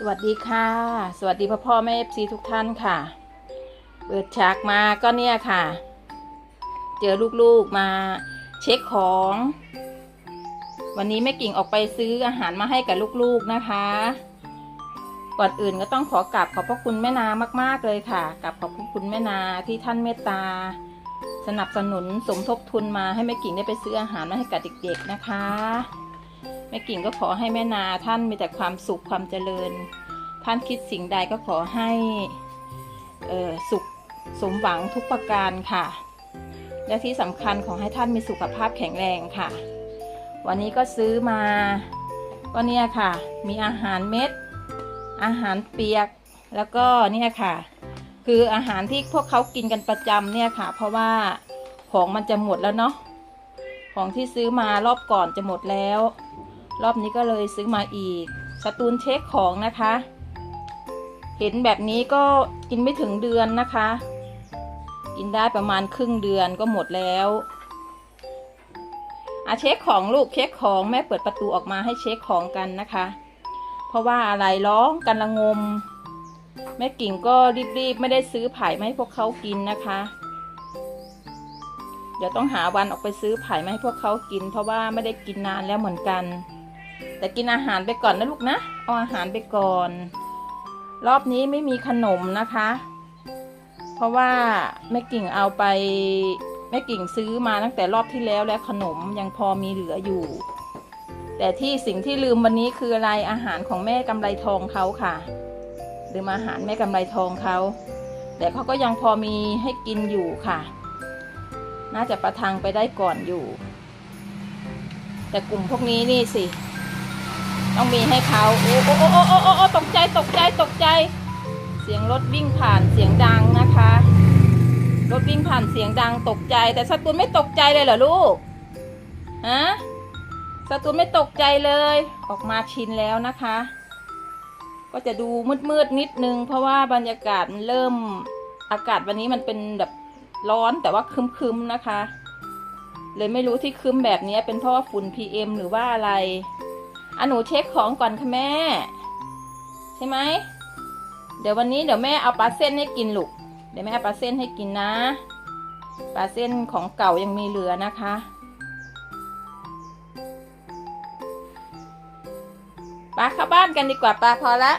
สวัสดีค่ะ สวัสดีพ่อพ่อแม่เอฟซีทุกท่านค่ะ เปิดฉากมาก็เนี่ยค่ะ เจอลูกๆมาเช็คของ วันนี้แม่กิ่งออกไปซื้ออาหารมาให้กับลูกๆนะคะ ก่อนอื่นก็ต้องขอกราบขอบพระคุณแม่นามาก ๆเลยค่ะกราบขอบพระคุณแม่นาที่ท่านเมตตา สนับสนุนสมทบทุนมาให้แม่กิ่งได้ไปซื้ออาหารมาให้กับเด็ก ๆนะคะ แม่กิ่งก็ขอให้แม่นาท่านมีแต่ความสุขความเจริญ ท่านคิดสิ่งใดก็ขอให้สุขสมหวังทุกประการค่ะ และที่สำคัญขอให้ท่านมีสุขภาพแข็งแรงค่ะ วันนี้ก็ซื้อมาก็เนี่ยค่ะ มีอาหารเม็ด อาหารเปียกแล้วก็เนี่ยค่ะ คืออาหารที่พวกเขากินกันประจำเนี่ยค่ะ เพราะว่าของมันจะหมดแล้วเนาะของที่ซื้อมารอบก่อนจะหมดแล้ว รอบนี้ก็เลยซื้อมาอีกสตูนเช็คของนะคะ เห็นแบบนี้ก็กินไม่ถึงเดือนนะคะ กินได้ประมาณครึ่งเดือนก็หมดแล้วอาเช็คของลูกเช็คของแม่เปิดประตูออกมาให้เช็คของกันนะคะ เพราะว่าอะไรร้องกันละงม แม่กิ่งก็รีบๆไม่ได้ซื้อไผ่มาให้พวกเขากินนะคะ เดี๋ยวต้องหาวันออกไปซื้อไผ่มาให้พวกเขากิน เพราะว่าไม่ได้กินนานแล้วเหมือนกัน แต่กินอาหารไปก่อนนะลูกนะเอาอาหารไปก่อน รอบนี้ไม่มีขนมนะคะ เพราะว่าแม่กิ่งเอาไปแม่กิ่งซื้อมาตั้งแต่รอบที่แล้วและขนมยังพอมีเหลืออยู่ แต่ที่สิ่งที่ลืมวันนี้คืออะไรอาหารของแม่กำไรทองเขาค่ะลืมอาหารแม่กำไรทองเขาแต่เขาก็ยังพอมีให้กินอยู่ค่ะ น่าจะประทังไปได้ก่อนอยู่ แต่กลุ่มพวกนี้นี่สิ ต้องมีให้เขาโอ้โอ้โอ้โอ้โอ้โอตกใจตกใจตกใจ เสียงรถวิ่งผ่านเสียงดังนะคะ รถวิ่งผ่านเสียงดังตกใจ แต่สตูนไม่ตกใจเลยเหรอลูกฮะสตูนไม่ตกใจเลย ออกมาชินแล้วนะคะ ก็จะดูมืดๆนิดนึง เพราะว่าบรรยากาศมันเริ่มอากาศวันนี้มันเป็นแบบร้อนแต่ว่าคึมๆนะคะ เลยไม่รู้ที่คึมแบบนี้เป็นเพราะว่าฝุ่น PM หรือว่าอะไร อะหนูเช็คของก่อนค่ะแม่ ใช่ไหม เดี๋ยววันนี้เดี๋ยวแม่เอาปลาเส้นให้กินลูก เดี๋ยวแม่เอาปลาเส้นให้กินนะ ปลาเส้นของเก่ายังมีเหลือนะคะ ปลาเข้าบ้านกันดีกว่าปลาพอละ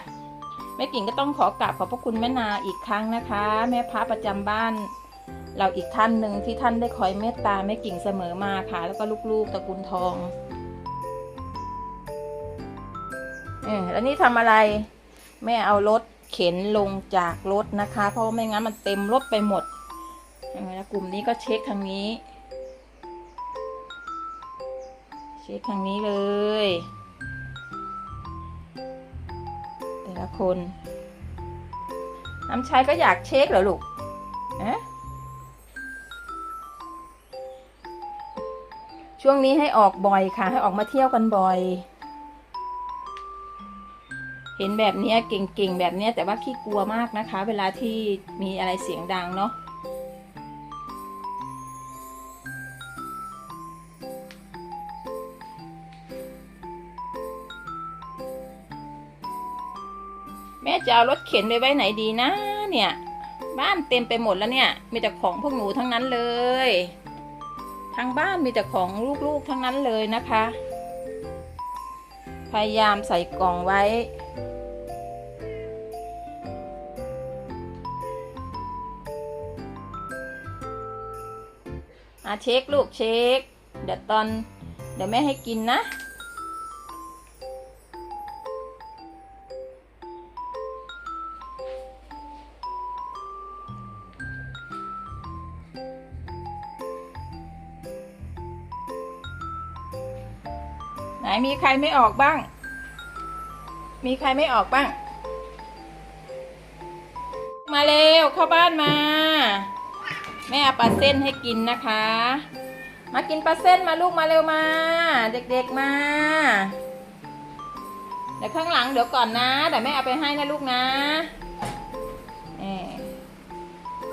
แม่กิ่งก็ต้องขอกราบขอบพระคุณแม่นาอีกครั้งนะคะ แม่พระประจำบ้าน เราอีกท่านหนึ่งที่ท่านได้คอยเมตตาแม่กิ่งเสมอมาค่ะ แล้วก็ลูกๆตระกูลทอง เออแล้วนี่ทำอะไร แม่เอารถเข็นลงจากรถนะคะ เพราะไม่งั้นมันเต็มรถไปหมดแล้วกลุ่มนี้ก็เช็คทางนี้ เช็คทางนี้เลย แต่ละคน น้ำชายก็อยากเช็คเหรอลูกอะช่วงนี้ให้ออกบ่อยค่ะ ให้ออกมาเที่ยวกันบ่อย เห็นแบบนี้เก่งๆแบบนี้แต่ว่าขี้กลัวมากนะคะ เวลาที่มีอะไรเสียงดังเนาะแม่จะเอารถเข็นไปไว้ไหนดีนะเนี่ยบ้านเต็มไปหมดแล้วเนี่ย มีแต่ของพวกหนูทั้งนั้นเลย ทางบ้านมีแต่ของลูกๆทั้งนั้นเลยนะคะ พยายามใส่กล่องไว้ อาเช็คลูกเช็ค เดี๋ยวตอน เดี๋ยวแม่ให้กินนะ นมีใครไม่ออกบ้าง มีใครไม่ออกบ้าง มาเร็วเข้าบ้านมา แม่เอาปลาเส้นให้กินนะคะ มากินปลาเส้นมาลูกมาเร็วมา เด็กๆมา เดี๋ยวข้างหลังเดี๋ยวก่อนนะเดี๋ยวแม่เอาไปให้นะลูกนะเออ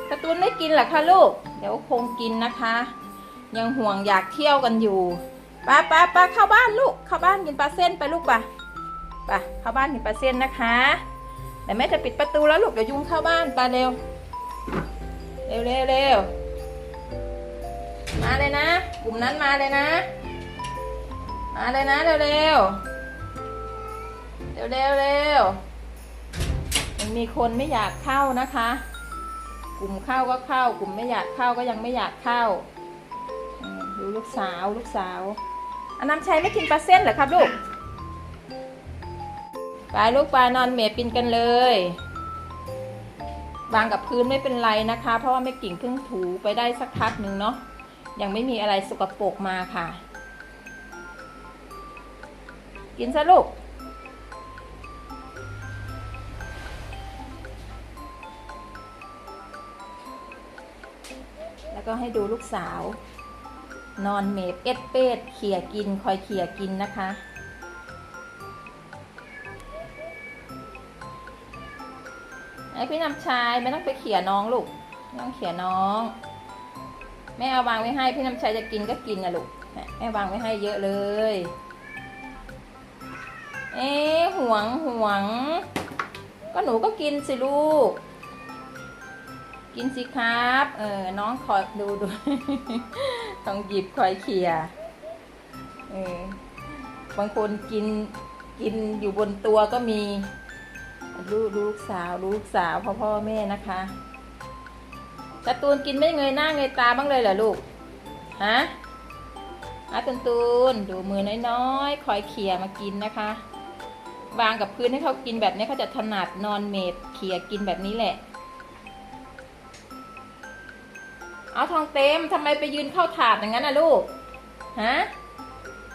กร์ตูนไม่กินหรอคะลูก เดี๋ยวคงกินนะคะ ยังห่วงอยากเที่ยวกันอยู่ ป้าป้าป้าเข้าบ้านลูก เข้าบ้านกินปลาเส้นไปลูกป่ะไปเข้าบ้านมีปลาเส้นนะคะแต่แม่จะปิดประตูแล้วลูกเดี๋ยวยุงเข้าบ้านไปเร็ว เร็วเร็วเร็วมาเลยนะ กลุ่มนั้นมาเลยนะ มาเลยนะเร็วเร็วเร็วเร็วเร็วยังมีคนไม่อยากเข้านะคะ กลุ่มเข้าก็เข้า กลุ่มไม่อยากเข้าก็ยังไม่อยากเข้าดูลูกสาวลูกสาว อันน้ำชัยไม่กินปลาเส้นเหรอครับลูก ไปลูกปลานอนเมปินกันเลยวางกับพื้นไม่เป็นไรนะคะ เพราะว่าไม่กิ่งเพิ่งถูไปได้สักพักหนึ่งเนาะ ยังไม่มีอะไรสกปรกมาค่ะ กินซะลูกแล้วก็ให้ดูลูกสาว นอนเมฟเอ็ดเป็ดเขี่ยกินคอยเขี่ยกินนะคะ ไอพี่นำชายไม่ต้องไปเขี่ยน้องลูกไม่ต้องเขี่ยน้อง แม่เอาวางไว้ให้พี่น้ำชายจะกินก็กินนะลูกแม่วางไว้ให้เยอะเลย เอ๊ห่วงห่วง ก็หนูก็กินสิลูก กินสิครับ เออน้องคอยดูดู ต้องหยิบคอยเขี่ยเออบางคนกินกินอยู่บนตัวก็มีลูกลูกสาวลูกสาวพ่อพ่อแม่นะคะการ์ตูนกินไม่เงยหน้าเงยตาบ้างเลยเหรอลูกฮะอาตุนตูนดูมือน้อยๆคอยเขี่ยมากินนะคะ วางกับพื้นให้เขากินแบบนี้เขาจะถนัดนอนเมดเขี่ยกินแบบนี้แหละ เอาทองเต็มทำไมไปยืนเข้าถาดอย่างนั้นนะลูก ฮะ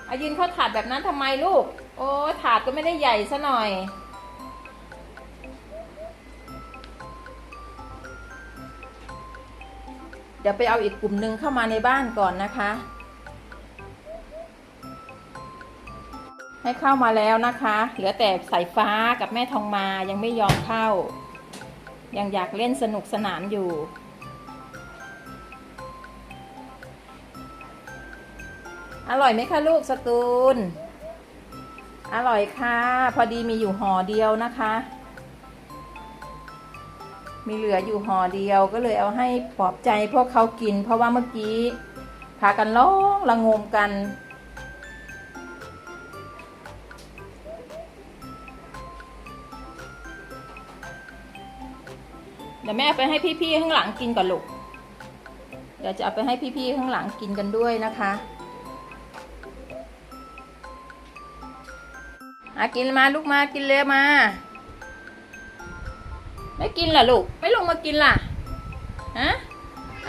อายืนเข้าถาดแบบนั้นทำไมลูก โอ้ถาดก็ไม่ได้ใหญ่ซะหน่อย เดี๋ยวไปเอาอีกกลุ่มหนึ่งเข้ามาในบ้านก่อนนะคะ ให้เข้ามาแล้วนะคะ เหลือแต่สายฟ้ากับแม่ทองมายังไม่ยอมเข้า ยังอยากเล่นสนุกสนานอยู่ อร่อยไหมคะลูกสตูน อร่อยค่ะ พอดีมีอยู่ห่อเดียวนะคะ มีเหลืออยู่ห่อเดียวก็เลยเอาให้ปลอบใจพวกเขากิน เพราะว่าเมื่อกี้พากันร้องระงมกัน เดี๋ยวแม่เอาไปให้พี่ๆข้างหลังกินก่อนลูก เดี๋ยวจะเอาไปให้พี่ๆข้างหลังกินกันด้วยนะคะ อากินมาลูกมากินเลยมา ไม่กินเหรอลูก ไม่ลงมากินล่ะฮะ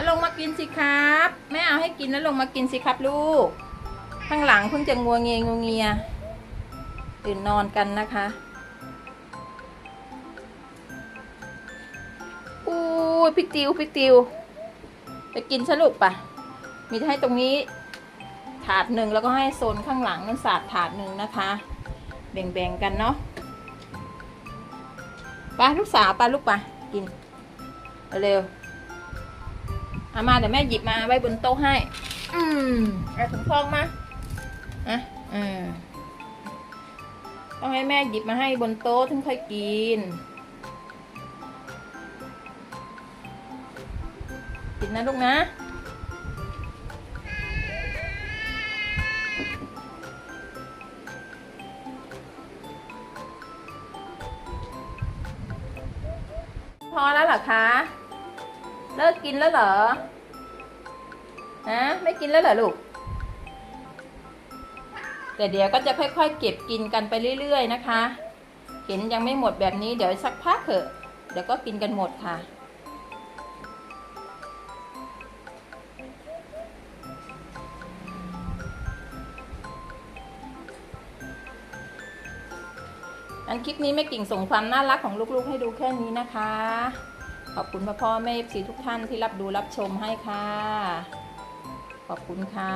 ลงมากินสิครับแม่เอาให้กินแล้วลงมากินสิครับลูก ข้างหลังเพิ่งจะงัวเงียงัวเงียตื่นนอนกันนะคะอู้ยพี่ติวพี่ติว ไปกินสรุปปะมีให้ตรงนี้ถาดหนึ่งแล้วก็ให้โซนข้างหลังนั่นสาดถาดหนึ่งนะคะ แบ่งๆกันเนาะไปลูกสาวไปลูกไปกินเร็วๆเอามาเดี๋ยวแม่หยิบมาไว้บนโต๊ะให้ อืมเอาถุงทองมาอะอืมต้องให้แม่หยิบมาให้บนโต๊ะถึงค่อยกิน กินนะลูกนะ อแล้วเหรอคะ เลิกกินแล้วเหรอ ฮะ ไม่กินแล้วเหรอลูก แต่เดี๋ยวก็จะค่อยๆ เก็บกินกันไปเรื่อย ๆ นะคะ เห็นยังไม่หมดแบบนี้เดี๋ยวสักพักเถอะ เดี๋ยวก็กินกันหมดค่ะ อันคลิปนี้แม่กิ่งส่งความน่ารักของลูกๆ ให้ดูแค่นี้นะคะ ขอบคุณพ่อพ่อแม่สีทุกท่านที่รับดูรับชมให้ค่ะ ขอบคุณค่ะ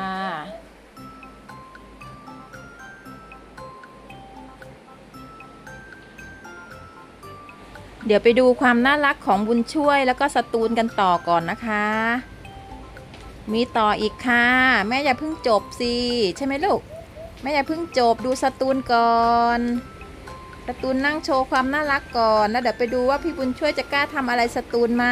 เดี๋ยวไปดูความน่ารักของบุญช่วยแล้วก็สตูนกันต่อก่อนนะคะ มีต่ออีกค่ะ แม่อย่าเพิ่งจบสิ ใช่ไหมลูก แม่อย่าเพิ่งจบดูสตูนก่อน สตูนนั่งโชว์ความน่ารักก่อน แล้วเดี๋ยวไปดูว่าพี่บุญช่วยจะกล้าทำอะไรสตูนไหม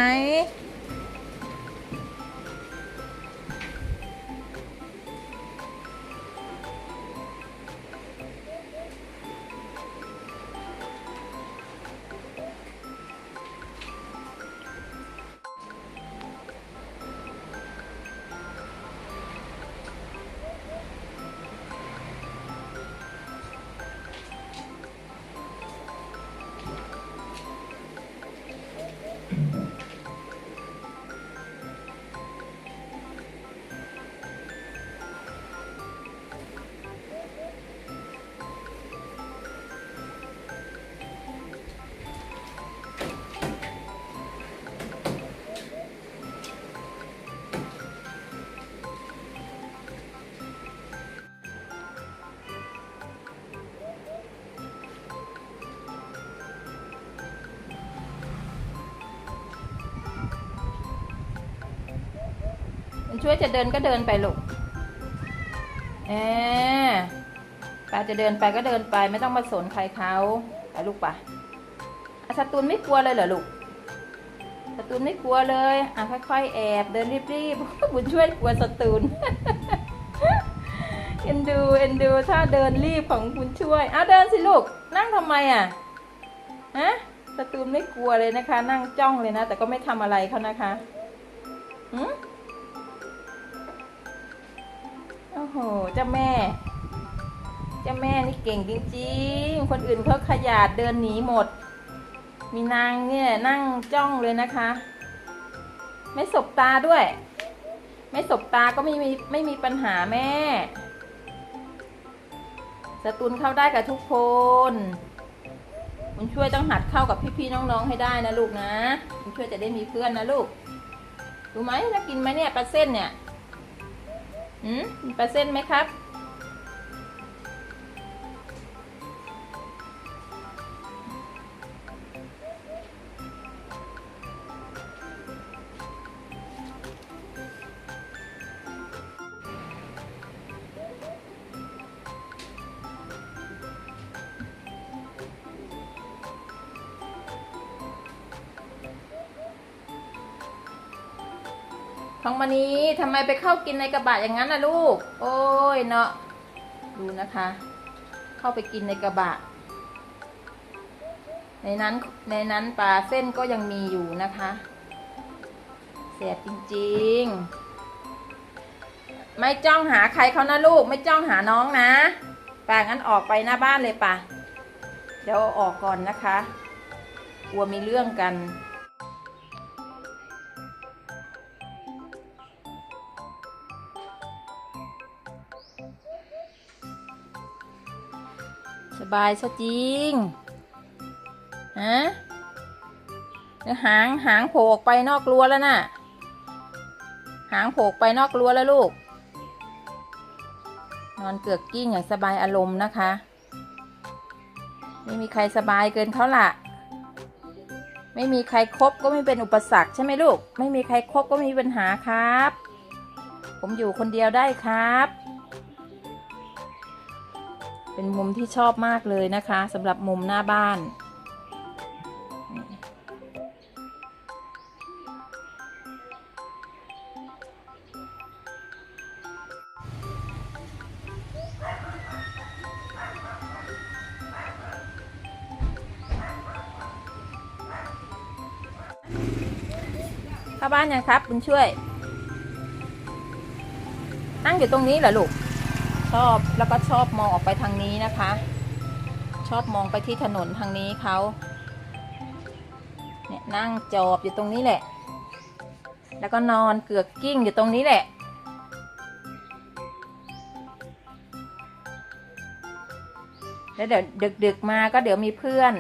ช่วยจะเดินก็เดินไปลูกเออป้าจะเดินไปก็เดินไปไม่ต้องมาสนใครเขาไปลูกปะอะสตูนไม่กลัวเลยเหรอลูกสตูนไม่กลัวเลยอะค่อยๆแอบเดินรีบๆบุญช่วยกลัวสตูนเอ็นดูเอ็นดูถ้าเดินรีบของบุญช่วยอ้าวเดินสิลูกนั่งทำไมอะฮะสตูนไม่กลัวเลยนะคะ นั่งจ้องเลยนะ แต่ก็ไม่ทำอะไรเขานะคะหืม โอ้โหเจ้าแม่เจ้าแม่นี่เก่งจริงๆ คนอื่นเขาขยาดเดินหนีหมด มีนางเนี่ยนั่งจ้องเลยนะคะ ไม่สบตาด้วย ไม่สบตาก็ไม่มีไม่มีปัญหาแม่สตูนเข้าได้กับทุกคนคุณช่วยต้องหัดเข้ากับพี่ๆน้องๆให้ได้นะลูกนะคุณช่วยจะได้มีเพื่อนนะลูกรู้ไหมน่ากินไหมเนี่ยปลาเส้นเนี่ย อืมมีปลาเส้นไหมครับ ของมานี้ทำไมไปเข้ากินในกระบะอย่างนั้นล่ะลูก โอ้ยเนาะดูนะคะ เข้าไปกินในกระบะ ในนั้นในนั้นปลาเส้นก็ยังมีอยู่นะคะแสบจริงๆ ไม่จ้องหาใครเขานะลูก ไม่จ้องหาน้องนะป่างั้นออกไปหน้าบ้านเลยป่ะเดี๋ยวอออกก่อนนะคะกลัวมีเรื่องกัน บายซะจริง ฮะหางหางโผล่ออกไปนอกรั้วแล้วน่ะ หางโผล่ไปนอกรั้วแล้วลูก นอนเกือกกิ้งอย่างสบายอารมณ์นะคะ ไม่มีใครสบายเกินเขาละไม่มีใครครบก็ไม่เป็นอุปสรรคใช่ไหมลูก ไม่มีใครครบก็ไม่มีปัญหาครับ ผมอยู่คนเดียวได้ครับ เป็นมุมที่ชอบมากเลยนะคะสำหรับมุมหน้าบ้าน เข้าบ้านยังครับบุญช่วย นั่งอยู่ตรงนี้เหรอลูก ชอบแล้วก็ชอบมองออกไปทางนี้นะคะ ชอบมองไปที่ถนนทางนี้เขาเนี่ยนั่งจอบอยู่ตรงนี้แหละ แล้วก็นอนเกือกกิ้งอยู่ตรงนี้แหละแล้วเดี๋ยวดึกๆมาก็เดี๋ยวมีเพื่อน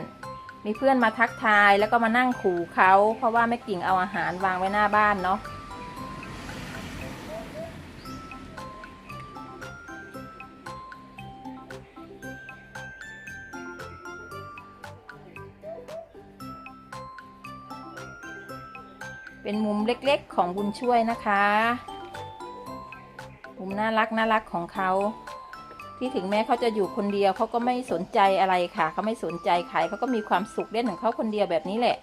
มีเพื่อนมาทักทายแล้วก็มานั่งขู่เขาเพราะว่าแม่กิ่งเอาอาหารวางไว้หน้าบ้านเนาะ เล็กๆของบุญช่วยนะคะ มุมน่ารักน่ารักของเขาทที่ถึงแม้เขาจะอยู่คนเดียวเขาก็ไม่สนใจอะไรค่ะเขาไม่สนใจใครเขาก็มีความสุขเล่นของเขาคนเดียวแบบนี้แหละ